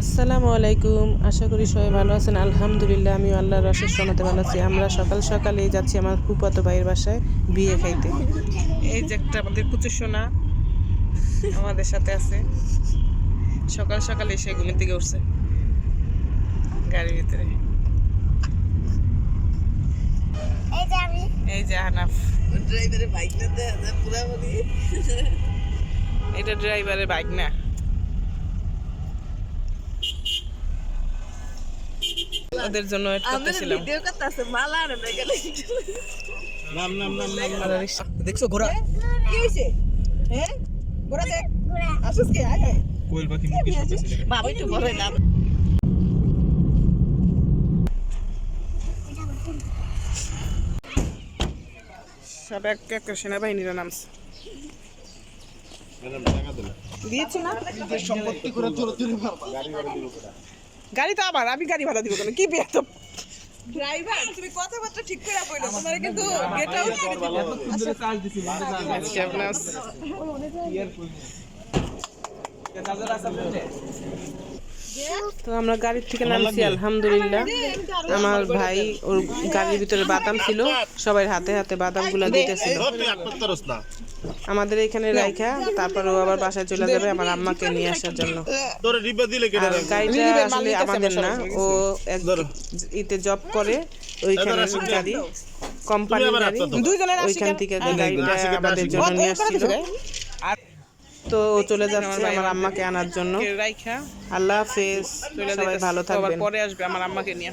আসসালামু আলাইকুম। আশা করি সবাই ভালো আছেন। আলহামদুলিল্লাহ আমি আল্লাহর রসের সমাতে ভালো আছি। আমরা সকাল সকালেই যাচ্ছি আমার ফুপাতো ভাইয়ের বাসায় বিয়ে খাইতে। এই যে একটা আমাদের কুচু সোনা আমাদের সাথে আছে। সকাল সকালে এসে ঘুমের থেকে উঠছে। গাড়ির ভিতরে। এই যে হানাফ ড্রাইভারের বাইকটা পুরাপুরি। এটা ড্রাইভারের বাইক না। ওদের জন্য ওয়েট করতেছিলাম ভিডিও করতেছে মালা আর না গেলে আমরা রিক্সা- দেখছ ঘোড়া? কি হইছে? হ্যাঁ ঘোড়া দেখ। আসুস কে? আয় আয়। কোয়েল পাখি মুখে শুনতেছে বাবা একটু বড় না সব এক এক সেনাবাহিনীরা নামছে দিয়েছি না? সম্পত্তি করে চলে চলে মারবা গাড়ি তো আবার আমি গাড়ি ভাড়া দিব কেন? কি বিয়ে তো ড্রাইভার তুমি কথাবার্তা ঠিক করে বলো তোমার কিন্তু গেট আউট করে দিবে। আজকে আপনার তো আমরা গাড়ির থেকে নামছি আলহামদুলিল্লাহ। আমার ভাই ওর গাড়ির ভিতরে বাদাম ছিল সবাই হাতে হাতে বাদামগুলো দিতেছিল। আমাদের এখানে রাইখা তারপর ও আবার বাসায় চলে যাবে আমার আম্মাকে নিয়ে আসার জন্য। তোরে রিবা দিলে কেটে আর রাখব গাড়িটা আসলে আমাদের না। ও এক ইতে জব করে ওইখানে গাড়ি কোম্পানির গাড়ি ওইখান থেকে গাড়িটা আমাদের জন্য নিয়ে আসছিল। তো ও চলে যাচ্ছে আমার আম্মাকে আনার জন্য। আল্লাহ হাফেজ। সবাই ভালো থাকবেন। পরে আসবে আমার আম্মাকে নিয়ে।